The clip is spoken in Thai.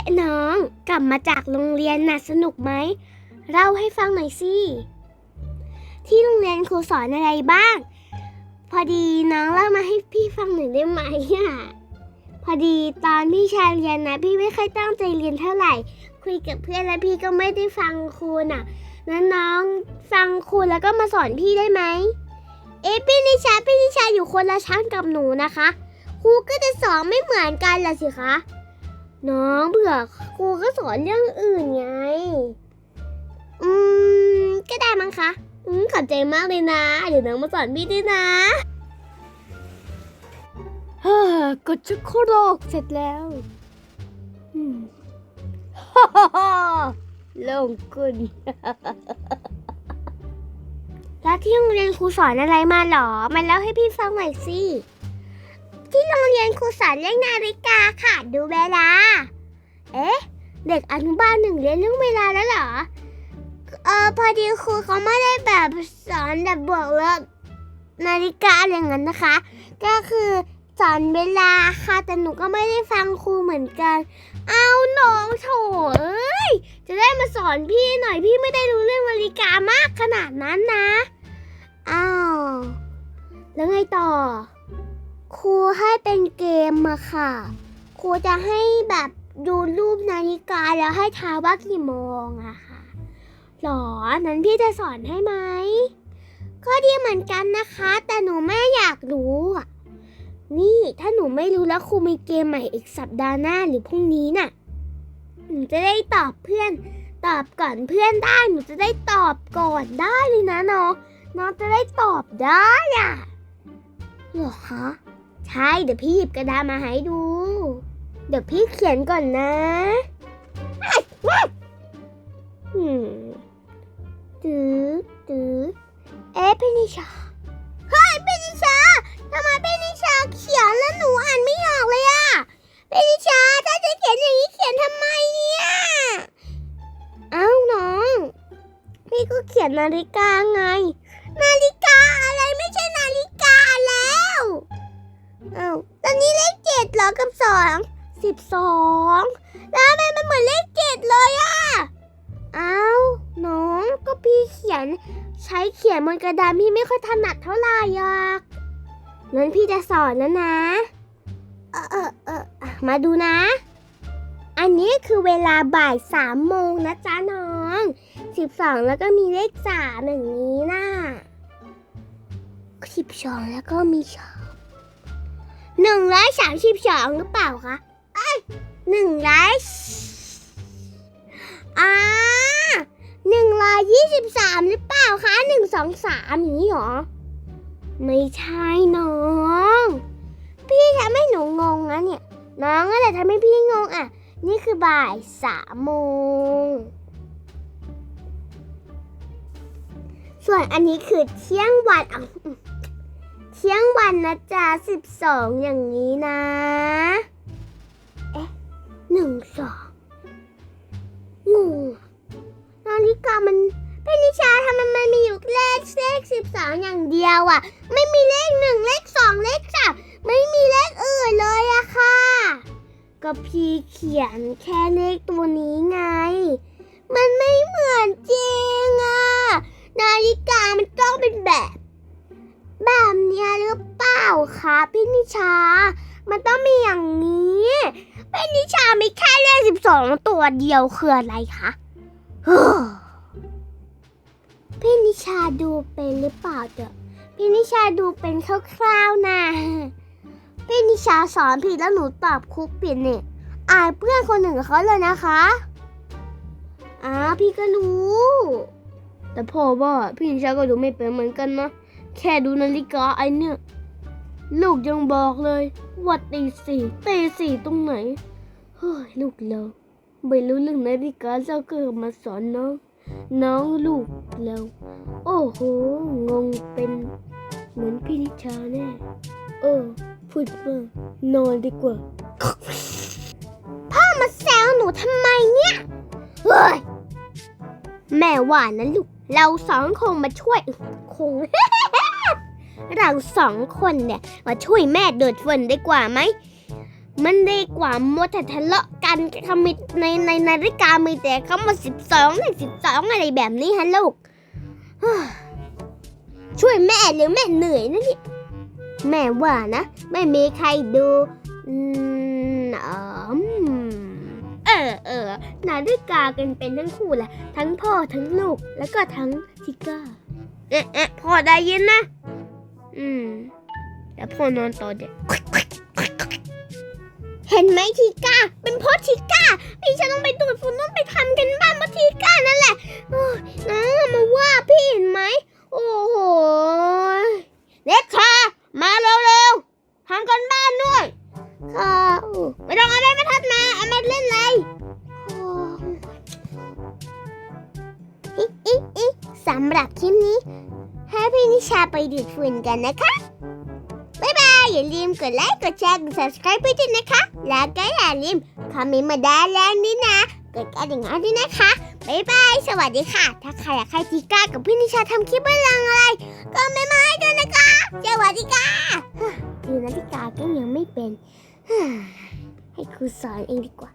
ะน้องกลับมาจากโรงเรียนน่ะสนุกไหมเล่าให้ฟังหน่อยสิ ที่โรงเรียนครูสอนอะไรบ้าง พอดีน้องเล่ามาให้พี่ฟังหน่อยได้ไหมอะพอดีตอนพี่ชายเรียนนะ พี่ไม่ค่อยตั้งใจเรียนเท่าไหร่ คุยกับเพื่อนแล้วพี่ก็ไม่ได้ฟังครูน่ะนั้นน้องฟังครูแล้วก็มาสอนพี่ได้ไหมเอ๊พี่นิชาพี่นิชาอยู่คนละชั้นกับหนูนะคะครูก็จะสอนไม่เหมือนกันละสิคะ น้องเผื่อครูก็สอนเรื่องอื่นไง อืม ก็ได้มั้งคะ อืมขอบใจมากเลยนะ เดี๋ยวน้องมาสอนพี่ด้วยนะฮ่ากดชุกโครกเสร็จแล้วฮ่าฮ่าฮ่าโล่งกุนแล้วที่โรงเรียนครูสอนอะไรมาหรอ มาเล่าให้พี่ฟังหน่อยสิ ที่โรงเรียนครูสอนเรื่องนาฬิกาค่ะ ดูเวลา เอ๊ะ เด็กอนุบาลหนึ่งเรียนเรื่องเวลาแล้วเหรอ เออพอดีครูเขาไม่ได้แบบสอนแบบบวกลบนาฬิกาอะไรอย่างนั้นนะคะ ก็คือสอนเวลาค่ะ แต่หนูก็ไม่ได้ฟังครูเหมือนกัน เอาน้องโถเอ้ย จะได้มาสอนพี่หน่อยพี่ไม่ได้รู้เรื่องนาฬิกามากขนาดนั้นนะ อ้าว แล้วไงต่อ ครูให้เป็นเกมมาค่ะ ครูจะให้แบบดูรูปนาฬิกาแล้วให้ทายว่ากี่โมงอะค่ะหรอ นั้นพี่จะสอนให้ไหม ก็ดีเหมือนกันนะคะ แต่หนูไม่อยากรู้อะนี่ถ้าหนูไม่รู้แล้วครูมีเกมใหม่อีกสัปดาห์หน้าหรือพรุ่งนี้น่ะ หนูจะได้ตอบเพื่อน ตอบก่อนเพื่อนได้ หนูจะได้ตอบก่อนได้เลยนะน้อง น้องจะได้ตอบได้อะหรอคะ ใช่เดี๋ยวพี่หยิบกระดาษมาให้ดู เดี๋ยวพี่เขียนก่อนนะอืมตื้อตื้อเอ๊ะพี่นิชาเฮ้ยพี่นิชาทำไมพี่นิชาเขียนแล้วหนูอ่านไม่ออกเลยอะพี่นิชาถ้าจะเขียนอย่างนี้เขียนทำไมเนี่ยเอ้าน้อง พี่ก็เขียนนาฬิกาไง ลขเจ็ดเหรอกับสองสิบสองแล้วทำไมมันเหมือนเลขเจ็ดเลยอะเอ้าน้องก็พี่เขียน ใช้เขียนบนกระดานพี่ไม่ค่อยถนัดเท่าไหร่หรอกงั้นพี่จะสอนแล้วนะเออเออเออมาดูนะ อันนี้คือเวลาบ่ายสามโมงนะจ๊ะน้องสิบสองแล้วก็มีเลขสามอย่างนี้นะสิบสองแล้วก็มีสอง อยสามสิบสองหรือเปล่าคะเอ้ยหนึ่งร้อยอ่าหนึ่งร้อยยี่สิบสามหรือเปล่าคะหนึ่งสองสามอย่างนี้เหรอ ไม่ใช่น้อง พี่ทำให้หนูงงนะเนี่ย น้องอะไรทำให้พี่งงอะ นี่คือบ่ายสามโมง ส่วนอันนี้คือเที่ยงวันอะ เที่ยงวันนะจ๊ะสิบสองอย่างนี้นะ เอ๊ะหนึ่งสองงงอะนาฬิกามันเป็นนิชาทำไมมันมีอยู่เลขเลขสิบสองอย่างเดียวอะ ไม่มีเลขหนึ่งเลขสองเลขสามไม่มีเลขอื่นเลยอะค่ะ ก็พี่เขียนแค่เลขตัวนี้ไง มันไม่เหมือนจริงอะนาฬิกามันต้องเป็นแบบ แบบนี้หรือเปล่าคะพี่นิชา มันต้องมีอย่างนี้พี่นิชามีแค่เลขสิบสองตัวเดียวคืออะไรคะพี่นิชาดูเป็นหรือเปล่าเด้อพี่นิชาดูเป็นคร่าวๆนะพี่นิชาสอนผิดแล้วหนูตอบคุกผิดเนี่ยอายเพื่อนคนหนึ่งเขาเลยนะคะอ้าพี่ก็รู้ แต่พ่อว่าพี่นิชาก็ดูไม่เป็นเหมือนกันนะ แค่ดูนาฬิกาไอเนี่ย ลูกยังบอกเลยว่าตีสี่ตีสี่ตรงไหน เฮ้ยลูกเราไม่รู้เรื่องนาฬิกาเจ้าก็มาสอนน้อง น้องลูกเรา โอ้โห งงเป็นเหมือนพี่นิชาแน่ เออพูดมากนอนดีกว่า พ่อมาแซวหนูทำไมเนี่ยเฮ้ยแม่ว่านะลูก เราสองคงมาช่วย คง เราสองคนเนี่ยมาช่วยแม่เดิดฝนได้กว่าไหม มันดีกว่ามัวแต่ทะเลาะกันกันคำมีในในนาฬิกามีแต่คำว่าสิบสองเลขสิบสองอะไรแบบนี้ฮะลูก ช่วยแม่หรือแม่เหนื่อยนะเนี่ยแม่ว่านะ ไม่มีใครดูอืมอ๋ออืมเออเออนาฬิกากันเป็นทั้งคู่แหละ ทั้งพ่อทั้งลูกแล้วก็ทั้งทิก้าเอ๊ะเอ๊ะพ่อได้ยินนะ อืมแต่พ่อนอนต่อเด็กเห็นไหมทีก้า เป็นเพราะทีก้าพี่ฉันต้องไปดูดฝุ่นต้องไปทำกันบ้านเพราทีก้านั่นแหละโอ้ยน้ามาว่าพี่เห็นไหม โอ้โหเล็กค่ะมาเร็วๆทำกันบ้านด้วยค่ะไม่ต้องเอาไม้บรรทัดมาเอามาเล่นเลยอ้อิอิอิสำหรับคลิปนี้ ให้ พี่นิชาไปดูดฝุ่นกันนะคะ บ๊ายบาย อย่าลืมกดไลค์ กดแชร์ กด subscribe ไปด้วยนะคะ แล้วก็อย่าลืมคอมเมนต์มาด้แล้วนี่นะ กดกระดิ่งเอาด้วยนะคะ บ๊ายบาย สวัสดีค่ะ ถ้าใครอยากให้ทีก้ากับพี่นิชาทำคลิปเรื่องอะไร ก็ไม่มาให้ด้วยนะคะ สวัสดีค่ะดูนาฬิกาก็ยังไม่เป็น ให้ครูสอนเองดีกว่า